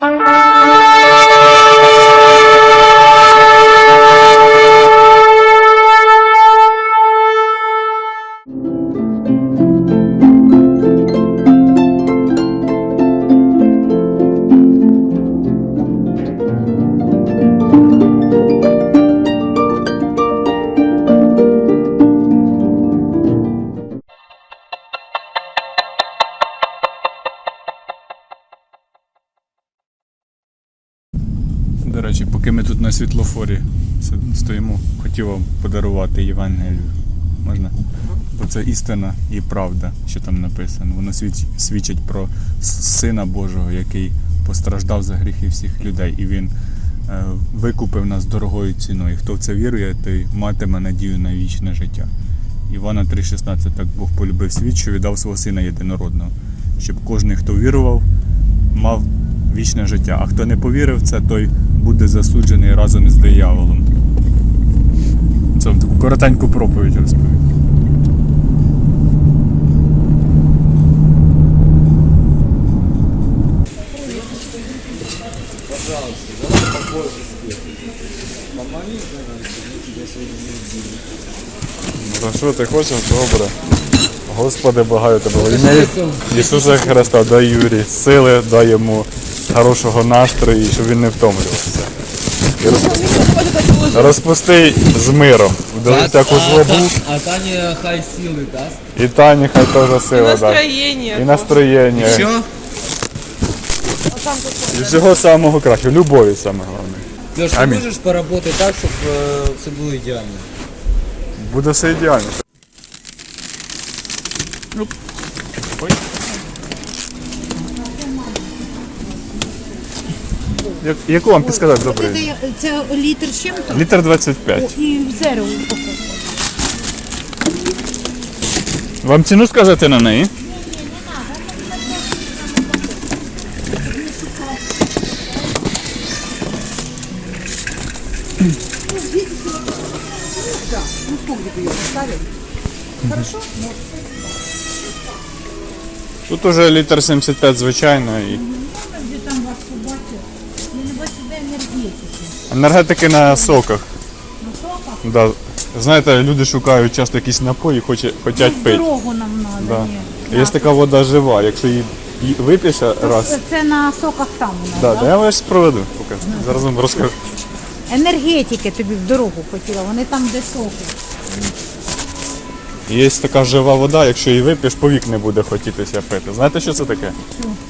До світлофорі стоїмо, хотів вам подарувати Євангелію. Можна? Бо це істина і правда, що там написано. Воно свідчить про Сина Божого, який постраждав за гріхи всіх людей, і він е, викупив нас дорогою ціною. Хто в це вірує, той матиме надію на вічне життя. Івана 3,16 так Бог полюбив світ, що віддав свого сина єдинородного, щоб кожен, хто вірував, мав вічне життя. А хто не повірив це, той буде засуджений разом із дияволом. Це вам таку коротеньку проповідь розповів. За що ти хочеш? Добре. Господи, благаю тебе. Ісуса Христа, дай Юрі сили, дай йому хорошого настрою, щоб він не втомлювався. І роз- Розпусти з миром. Вдали всяку злобу. А Таня хай сили даст. І Тані хай теж сила дасть. Настроєння. І настроєння. Що? І всього самого кращого. Любові саме головне. Леш, ти можеш поработати так, щоб е, все було ідеально. Буде все ідеально. Оп. Ой. Як- Яку вам підсказати добре? Це, це літр з чим-то? Літр 25. І зеро упаковка. Вам ціну сказати на неї? Тут уже літр 75 звичайно і Де там вас побачив? Я не бачу, де енергетики. Енергетики на соках. На Да. Знаєте, люди шукають часто якісь напої, хоче, хочуть пити. Дорогу нам треба. Да. Є така вода жива, якщо її її вип'єш раз. Це на соках там у нас, Да, да? да, я вас проведу. Поки. Зараз вам розкажу. Енергетики тобі в дорогу хотіла, вони там де соки. Є така жива вода, якщо її вип'єш, повік не буде хотітися пити. Знаєте, що це таке?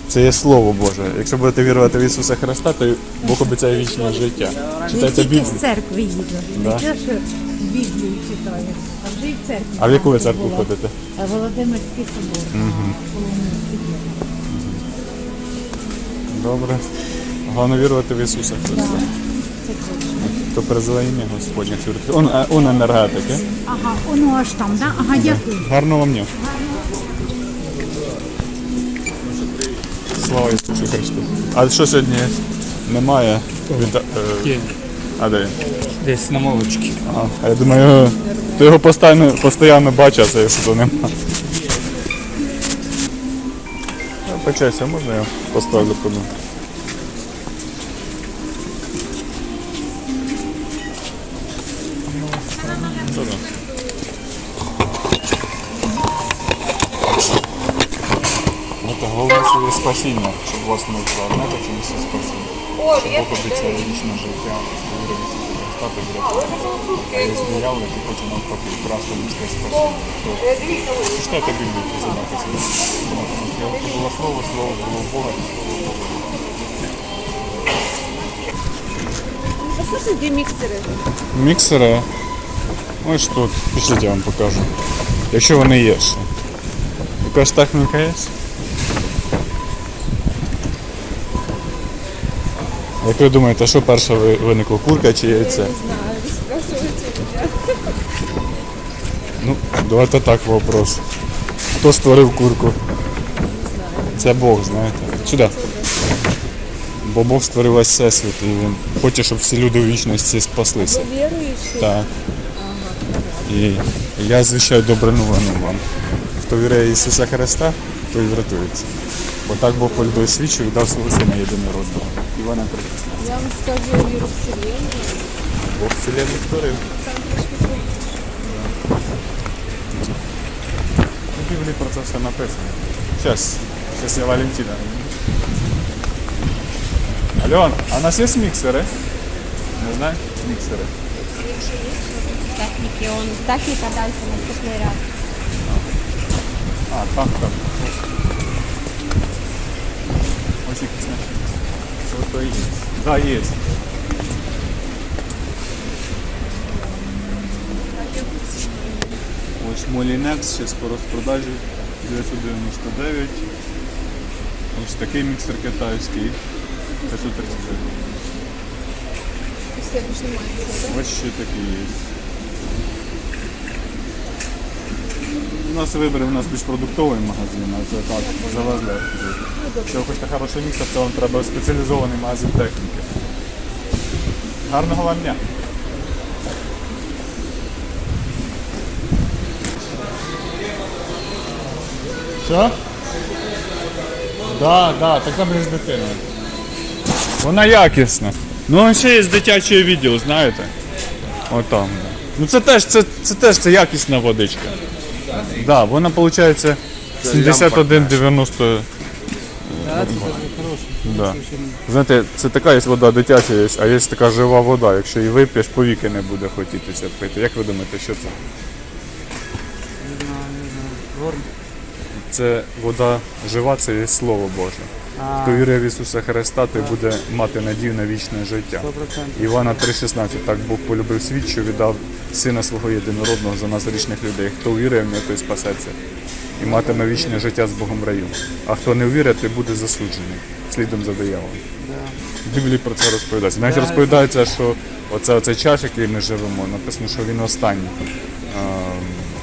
Це є Слово Боже. Якщо будете вірувати в Ісуса Христа, то Бог обіцяє вічне життя. Читайте Біблію. з церкви їду. Да. Не те, що Біблію читаю, а вже і в церкві. А в яку ви церкву була. ходите? Е, Володимирський собор. Угу. Добре. Головне вірувати в Ісуса Христа. То призве ім'я Господнє твердо. Он, а, он енергетики. Ага, воно аж там, да? Ага, дякую. Гарного вам дня. Слава Ісусу Христу. А що сьогодні немає? Від, е, а де? він? Десь на молочці. А, а я думаю, ти його постійно, постійно бачиш, а це що нема. Почайся, можна я поставлю кому? Своє спасіння, щоб вас не вкрали. Знаєте, чому це спасіння? Щоб Бог обіцяє вічне життя, віри в Ісуса Христа, то врятує. А є диявол, який хоче навпаки вкрасти людське спасіння. То читайте Біблію, це написано. Я було слово, слово було в Бога. Послухай, де міксери? Міксери. Ось тут. Пішліть я вам покажу. Якщо вони є ще. Якась техніка є? Як ви думаєте, що перше виникло, курка чи яйце? Ну, давайте так вопрос. Хто створив курку? Це Бог, знаєте. Сюди. Бо Бог створив весь всесвіт і він хоче, щоб всі люди у вічності спаслися. Віруєш? Так. І я звіщаю добру новину вам. Хто вірує в Ісуса Христа, той врятується. Отак Бог полюбив свічу і дав свого сина єдинородного. Івана Христа. Я вам скажу, я вірю в Вселенную. Бог вселенну створив. В Біблії про це все написано. Щас, щас я Валентина. Альон, а у нас є міксери? Не знаю? Міксери. техніки. Он техніка далі наступний ряд. А, там, там. Ось якісь наші. Що то є? Да, є. Ось Molinax, ще по розпродажі 999. Ось такий міксер китайський. 539. Все більше немає. Ось ще такий є. У нас вибір, у нас більш продуктовий магазин, а це так, завезли. Якщо ви хочете хороший міксер, то вам треба спеціалізований магазин техніки. Гарного вам дня! Що? Да, да, так і з. Вона якісна. Ну, ще є дитяче відео, знаєте? Отам. Ну це теж, це, це теж це якісна водичка. Да, вона виходить 71,90. Да. Знаєте, це така є вода дитяча, є, а є така жива вода. Якщо її вип'єш, повіки не буде хотітися пити. Як ви думаєте, що це? Це вода жива, це є Слово Боже. Хто вірує в Ісуса Христа, той буде мати надію на вічне життя. Івана 3,16. Так Бог полюбив світ, що віддав сина свого єдинородного за нас грішних людей. Хто вірує в нього, той спасеться і матиме вічне життя з Богом в раю. А хто не вірить, той буде засуджений слідом за дияволом. В Біблії про це розповідається. Навіть розповідається, що оце, оцей час, який ми живемо, написано, що він останній. А,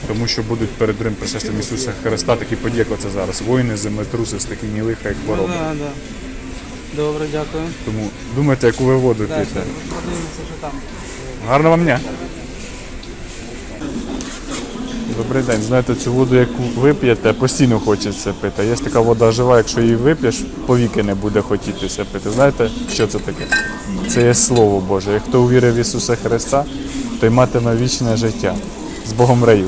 тому що будуть перед другим пришестям Ісуса Христа такі події, як оце зараз. Воїни, землетруси, стихійні лиха, як хвороби. Да, да. Добре, дякую. Тому думайте, яку ви воду п'єте. подивимося, що там. Гарного вам дня. Добрий день. Знаєте, цю воду, яку ви п'єте, постійно хочеться пити. Є така вода жива, якщо її вип'єш, повіки не буде хотітися пити. Знаєте, що це таке? Це є Слово Боже. Як хто увірив в Ісуса Христа, той матиме вічне життя з Богом раю.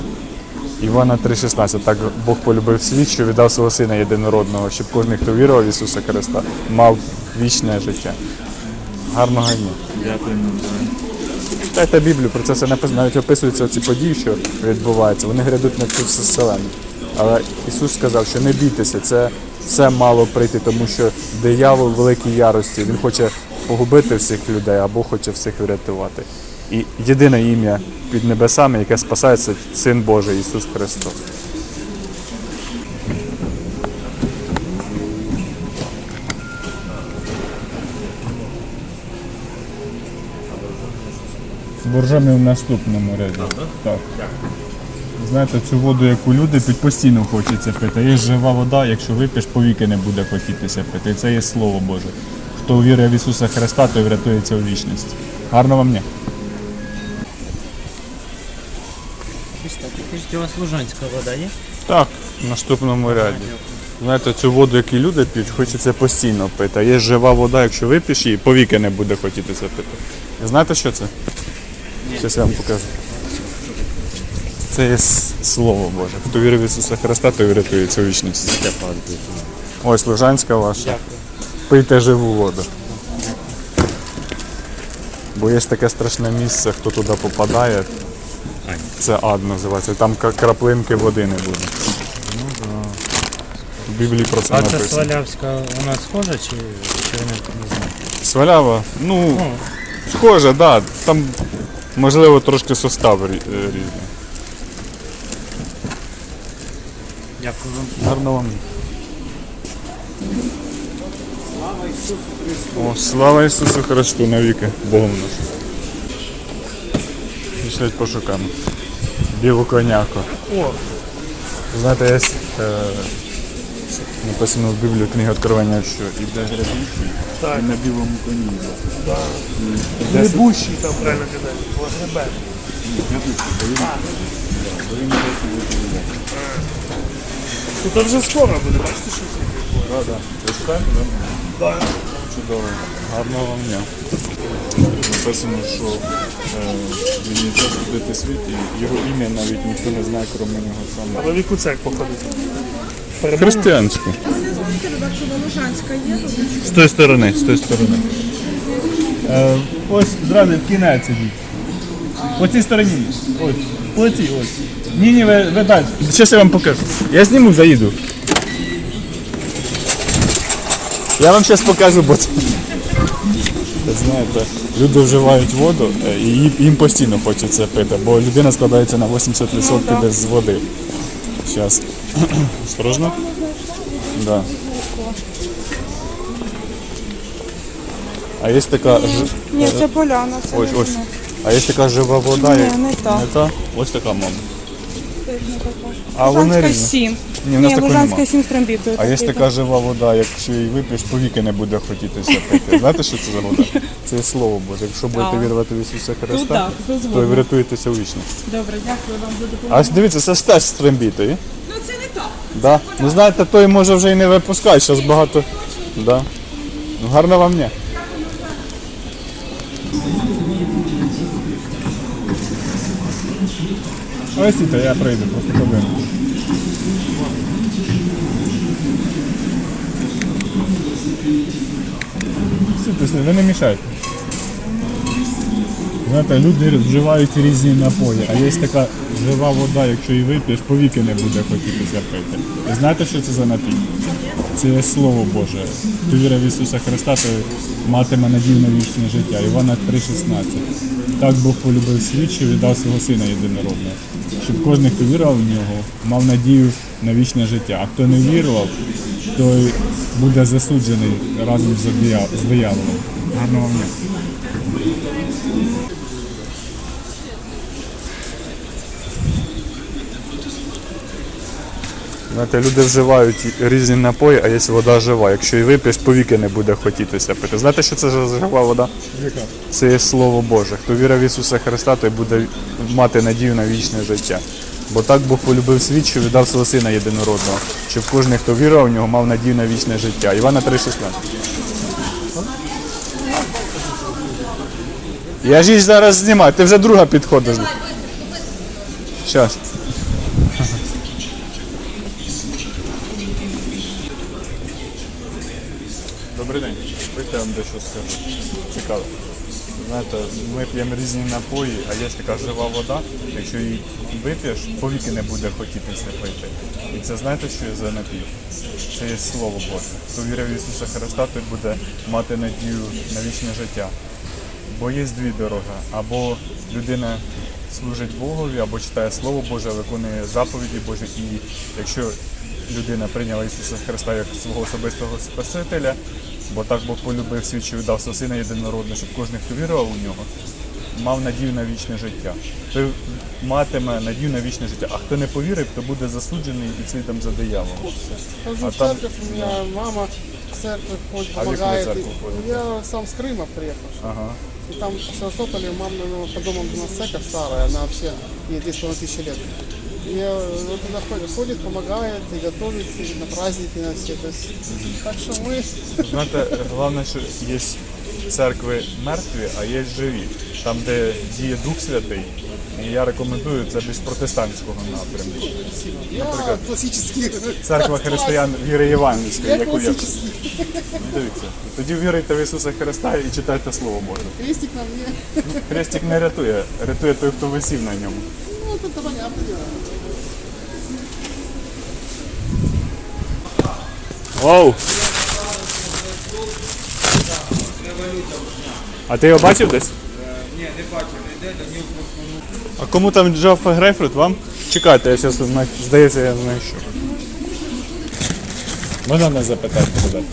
Івана 3,16. Так Бог полюбив світ, що віддав свого сина єдинородного, щоб кожен, хто вірував в Ісуса Христа, мав вічне життя. Гарного дня. Дякую. Читайте Біблію, про це все. Навіть описуються ці події, що відбуваються. Вони грядуть на всю вселену. Але Ісус сказав, що не бійтеся, це все мало прийти, тому що диявол в великій ярості. Він хоче погубити всіх людей або хоче всіх врятувати. І єдине ім'я під небесами, яке спасається, Син Божий Ісус Христос. Боржомі в наступному ряді. Так. Знаєте, цю воду, яку люди під постійно хочеться пити. Є жива вода, якщо вип'єш, повіки не буде хотітися пити. І це є Слово Боже. Хто вірує в Ісуса Христа, той врятується у вічності. Гарно вам дня. Скажіть, у вас лужанська вода є? Так, в наступному ряді. Знаєте, цю воду, яку люди п'ють, хочеться постійно пити. Є жива вода, якщо вип'єш її, повіки не буде хотітися пити. І знаєте, що це? Щас я вам покажу. Це є Слово Боже. Хто вірить в Ісуса Христа, той врятується у вічності. Ось Лужанська ваша. Пийте живу воду. Бо є таке страшне місце, хто туди попадає. Це ад називається. Там краплинки води не буде. В Біблії про це А це написано. Свалявська вона схожа чи, не знаю? Свалява, ну, схоже, так. Да. Там, можливо, трошки состав е, різний. Дякую вам. Гарно вам. О, слава Ісусу Христу навіки, Богом наш. Пішліть пошукаємо. Білу коняку. О! Знаєте, є е, написано в Біблії книга Откровення, що іде грабіжник і на білому коні. Грибущий там правильно казати, погребе. Тут вже скоро буде, бачите, що це відбувається? Так, так. Ви читаєте, так? Так. Чудово. Гарного вам дня. Написано, що е, він час судити світ, і його ім'я навіть ніхто не знає, крім нього самого. Але в яку церкву ходить? Християнську. З тої сторони, з тої сторони. Е, ось зразу в кінець ідіть. По цій стороні. Ось. По цій ось. Ні, ні, ви, ви далі. Зараз я вам покажу. Я зніму, заїду. Я вам зараз покажу, бо це. Ви Знаєте, люди вживають воду е, і їм- їм постійно хочеться пити, бо людина складається на 80% десь з води. Зараз. Осторожно. Да. А є така. ж- Ні, це поляна. Це Ось, ось. А є така жива вода. Ні, не та. Не та? Ось така мама. А вони різні. 7. Ні, в нас Ні, Лужанська нема. 7 стромбів. А є така жива вода, якщо її вип'єш, повіки не буде хотітися пити. Знаєте, що це за вода? Це є слово Боже. Якщо будете вірувати в Ісуса Христа, так, то ви врятуєтеся вічність. Добре, дякую вам за допомогу. А дивіться, це ж теж з трембітою. Ну це не так. Да? Ну знаєте, той може вже і не випускають, зараз багато. Да. Ну гарно вам дня. Ось і то я прийду, просто подивимось. Сідьте, ви не мішайте. Знаєте, люди вживають різні напої, а є така жива вода, якщо її вип'єш, повіки не буде хотітися пити. І знаєте, що це за напій? Це Слово Боже. Хто вірив в Ісуса Христа, то матиме надію на вічне життя. Івана 3,16. Так Бог полюбив світ, що віддав свого сина єдинородного, щоб кожен, хто вірував в нього, мав надію на вічне життя. А хто не вірував, той буде засуджений разом з дия- дияволом. Гарного дня. Знаєте, люди вживають різні напої, а є вода жива. Якщо її вип'єш, повіки не буде хотітися пити. Знаєте, що це жива вода? Це є Слово Боже. Хто вірив в Ісуса Христа, той буде мати надію на вічне життя. Бо так Бог полюбив світ, що віддав свого сина єдинородного, щоб кожен, хто вірував в нього, мав надію на вічне життя. Івана 3,16. Я ж її зараз знімаю, ти вже друга підходиш. Щас. Добрий день. Вийти вам дещо скажу. Цікаво. Знаєте, ми п'ємо різні напої, а є така жива вода. Якщо її вип'єш, повіки не буде хотітися пити. І це знаєте, що є за напій? Це є Слово Боже. Хто вірив в Ісуса Христа, той буде мати надію на вічне життя. Бо є дві дороги. Або людина служить Богові, або читає Слово Боже, виконує заповіді Божі. І якщо людина прийняла Ісуса Христа як свого особистого Спасителя, бо так Бог полюбив світ, що віддав свого сина єдинородного, щоб кожен, хто вірував у нього, мав надію на вічне життя. Той матиме надію на вічне життя. А хто не повірив, то буде засуджений і світом за дияволом. А там- у меня мама в церковь ходит, А в какую помогает. церковь ходите? Я сам с Крыма приехал. Ага. И там в Севастополе мама ну, по дому у нас церковь старая, она вообще ей 2,5 тысячи лет. И э, вот она ходит, ходит, помогает и готовит и на праздники, на все. То есть, так что мы Знаєте, головне, що є церкви мертві, а є живі. Там, де діє Дух Святий. І я рекомендую це більш протестантського напрямку. я классический. Церква християн віри Євангельської, Я яку я классический. дивіться. Тоді вірите в Ісуса Христа і читайте Слово Боже. Крестик на мне. Хрестик не рятує, рятує той, хто висів на ньому. Ну, вот это понятно дело. Оу! А ти його бачив десь? Ні, не бачив, не йде, ні А кому там Джоффе Грейфрут? Вам? Чекайте, я зараз здається, я знайшу. Можна мене запитати тебе?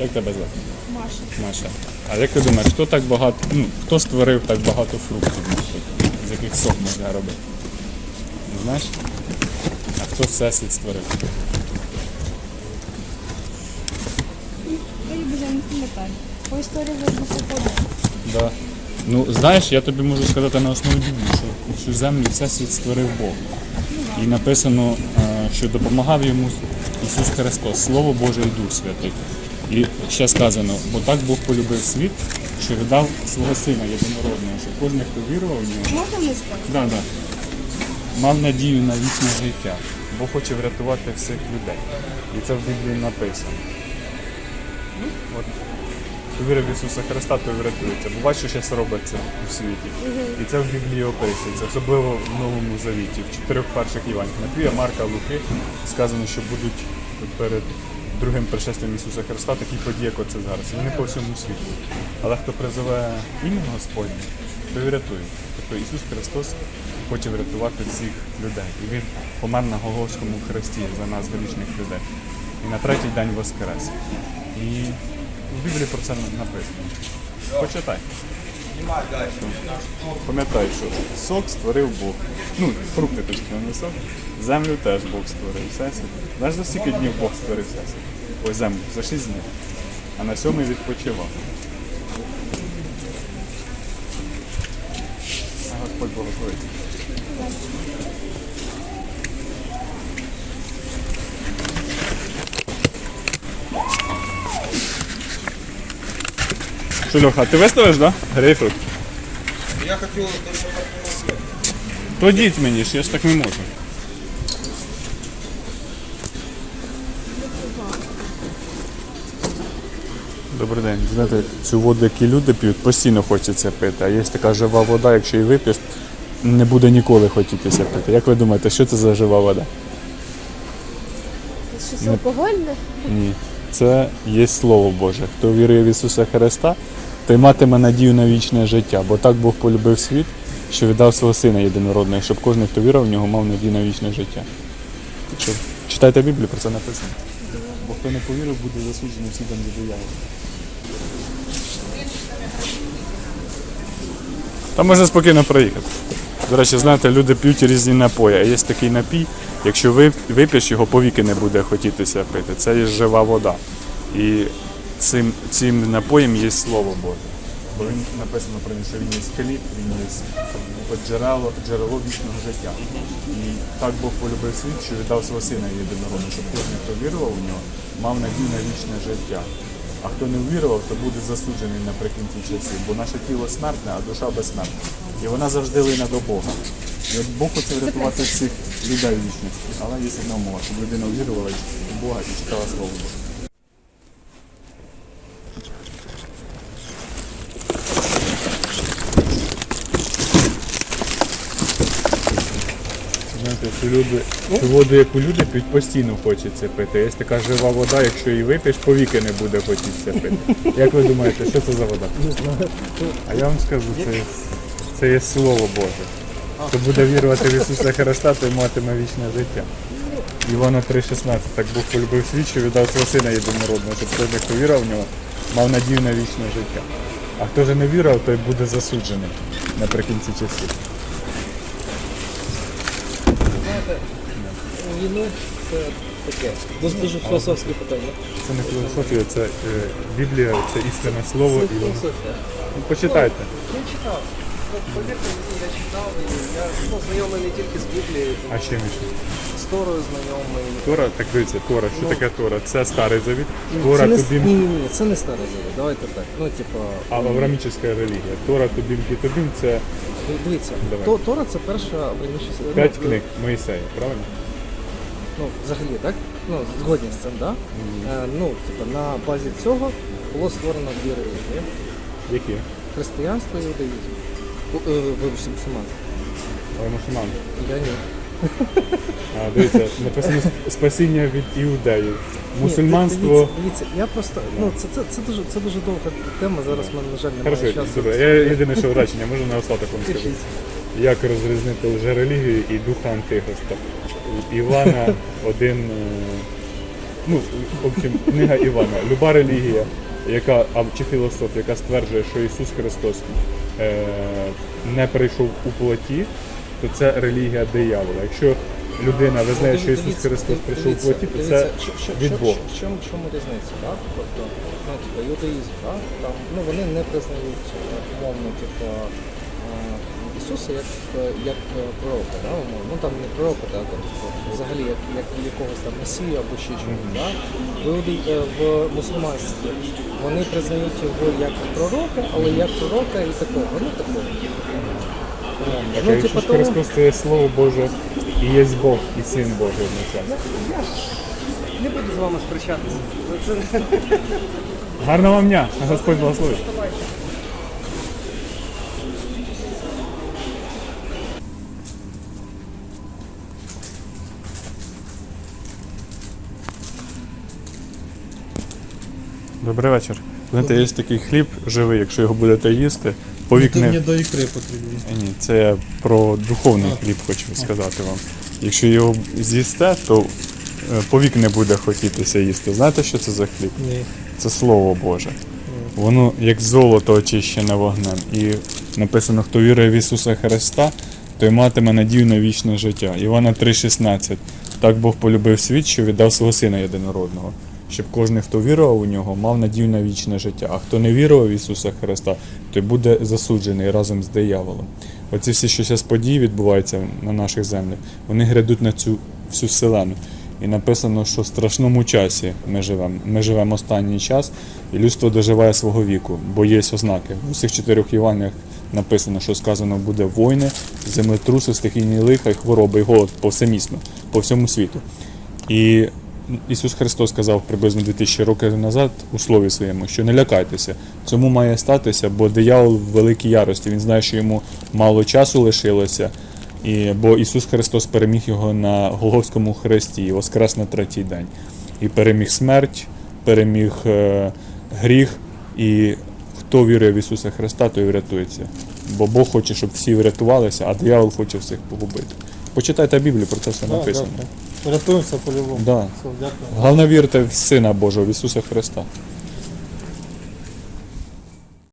Як тебе звати? Маша. Маша. А як ти думаєш, хто так багато, ну, хто створив так багато фруктів, наприклад, з яких сок можна робити? Не знаєш? А хто всесвіт створив? Я не пам'ятаю. По історії видно походу. Да. Ну, знаєш, я тобі можу сказати на основі Біблії, що цю землю всесвіт створив Бог. І написано, е, що допомагав йому Ісус Христос, Слово Боже і Дух Святий. І ще сказано, бо так Бог полюбив світ, що віддав свого сина єдинородного, щоб кожен, хто вірував в нього, Можна да, да, мав надію на вічне життя, бо хоче врятувати всіх людей. І це в Біблії написано. От. Вірив в Ісуса Христа, той врятується. Бо бачиш, що зараз робиться у світі. І це в Біблії описується, особливо в Новому Завіті, в чотирьох перших Іванах. Матвія, Марка, Луки сказано, що будуть перед другим пришестям Ісуса Христа такі події, як оце зараз. І Вони по всьому світу. Але хто призове ім'я Господнє, той врятує. Тобто Ісус Христос хоче врятувати всіх людей. І Він помер на Голгофському хресті за нас, грішних людей. І на третій день воскрес. І в Біблії про це написано. Почитай. Пам'ятай, що сок створив Бог. Ну, фрукти точно не сок. Землю теж Бог створив всесвіт. Знаєш, за скільки днів Бог створив всесвіт? Ось землю, за 6 днів. А на сьомий відпочивав. А Господь благословить. Що, Льоха, ти виставиш, да? Грейпфрут? Я хотел То діть мені ж, я ж так не можу. Добрий день. Знаєте, цю воду, які люди п'ють, постійно хочеться пити. А є така жива вода, якщо її вип'єш, не буде ніколи хотітися пити. Як ви думаєте, що це за жива вода? Це Щось алкогольне? Ні. Це є Слово Боже. Хто вірує в Ісуса Христа, той матиме надію на вічне життя, бо так Бог полюбив світ, що віддав свого сина єдинородного, щоб кожен, хто вірив в нього, мав надію на вічне життя. Так читайте Біблію, про це написано. Бо хто не повірив, буде засуджений судом за диявола. Там можна спокійно проїхати. До речі, знаєте, люди п'ють різні напої. А є такий напій, якщо ви вип'єш його, повіки не буде хотітися пити. Це є жива вода. І цим, цим напоєм є Слово Боже. Бо він написано про нього, що він є хліб, він є джерело, джерело вічного життя. І так Бог полюбив світ, що віддав свого сина єдинородного, щоб кожен, хто вірував у нього, мав надію на вічне життя. А хто не ввірував, то буде засуджений наприкінці часів, бо наше тіло смертне, а душа безсмертна. І вона завжди лине до Бога. І от Бог хоче врятувати всіх людей в вічності, але є одна умова, щоб людина вірувала в Бога і читала Слово Боже. Знаєте, цю, люди, цю воду, яку люди п'ють, постійно хочеться пити. Є така жива вода, якщо її вип'єш, повіки не буде хотітися пити. Як ви думаєте, що це за вода? А я вам скажу, це є, це є Слово Боже. Хто буде вірувати в Ісуса Христа, той матиме вічне життя. Івана 3,16. Так Бог полюбив світ, що віддав свого сина єдинородного, щоб кожен, хто вірив в нього, мав надію на вічне життя. А хто же не вірив, той буде засуджений наприкінці часів. Війну це таке. Дуже дуже філософське питання. Це не філософія, це е, Біблія, це істинне слово. І. Ну, почитайте. Я читав. Повірте мені, я читав і я ну, знайомий не тільки з Біблією, А чим ще? з Торою знайомий. Тора, так дивіться, Тора. Що Ну. таке Тора? Це старий завіт. Тора це не, тобім. ні, ні, ні, це не старий завіт. Давайте так. Ну, типа, А аврамічна релігія. Тора тобім кітубім це дивіться, Давай. то, Тора це перша вірніше, ну, п'ять книг Моїсея, правильно? Ну, взагалі, так? Ну, згодні з цим, так? Да? Е, ну, типа, на базі цього було створено дві релігії. Які? Християнство і іудаїзм. Е, Вибачте, мусульманство. Але мусульман. Я ні. А дивіться, написано спасіння від іудеїв. Мусульманство. Дивіться, дивіться, я просто. Ну, це, це, це, дуже, це дуже довга тема. Зараз в мене, на жаль, немає Хорошо, часу. добре. Я єдине, що речення можу на остаток вам сказати. Пишіть. Як розрізнити лжерелігію і духа антихриста. Івана один. е, Ну, в общем, книга Івана. Люба релігія, яка, а, чи філософ, яка стверджує, що Ісус Христос е, не прийшов у плоті, то це релігія диявола. Якщо людина визнає, що Ісус Христос прийшов у плоті, то це від Бога. В чому, чому різниця? Так? Тобто, ну, типу, юдаїзм, так? Там, ну, вони не признають е, умовно, типу, Ісуса як, е, як е, пророка, да, умовно. ну там не пророка, да, там, взагалі як, як якогось там месію або ще чогось. Да. Люди е, в мусульманстві вони признають його як пророка, але як пророка і такого, ну такого. Так, Ну, типу, Ісус того- Христос це Слово Боже і є Бог, і Син Божий одночасно. Не буду з вами сперечатися. Гарного вам дня, Господь благословить. Добрий вечір. Знаєте, є такий хліб живий, якщо його будете їсти, повік не... до ікри потрібні. Ні, це я про духовний хліб хочу сказати вам. Якщо його з'їсте, то е, повік не буде хотітися їсти. Знаєте, що це за хліб? Ні. Це Слово Боже. Воно як золото очищене вогнем. І написано, хто вірує в Ісуса Христа, той матиме надію на вічне життя. Івана 3,16. Так Бог полюбив світ, що віддав свого сина єдинородного, щоб кожен, хто вірував у нього, мав надію на вічне життя. А хто не вірував в Ісуса Христа, той буде засуджений разом з дияволом. Оці всі, що зараз події відбуваються на наших землях, вони грядуть на цю всю вселену. І написано, що в страшному часі ми живемо. Ми живемо останній час, і людство доживає свого віку, бо є ознаки. У всіх чотирьох Євангеліях написано, що сказано буде війни, землетруси, стихійні лиха, і хвороби, і голод повсемісно, по всьому світу. І Ісус Христос сказав приблизно 2000 років назад у слові своєму, що не лякайтеся, цьому має статися, бо диявол в великій ярості. Він знає, що йому мало часу лишилося. І, бо Ісус Христос переміг його на Голговському хресті і воскрес на третій день. І переміг смерть, переміг е, гріх. І хто вірує в Ісуса Христа, той врятується. Бо Бог хоче, щоб всі врятувалися, а диявол хоче всіх погубити. Почитайте Біблію, про це все написано. Рятуємося по-любому. Да. Все, дякую. Головне вірте в Сина Божого, в Ісуса Христа.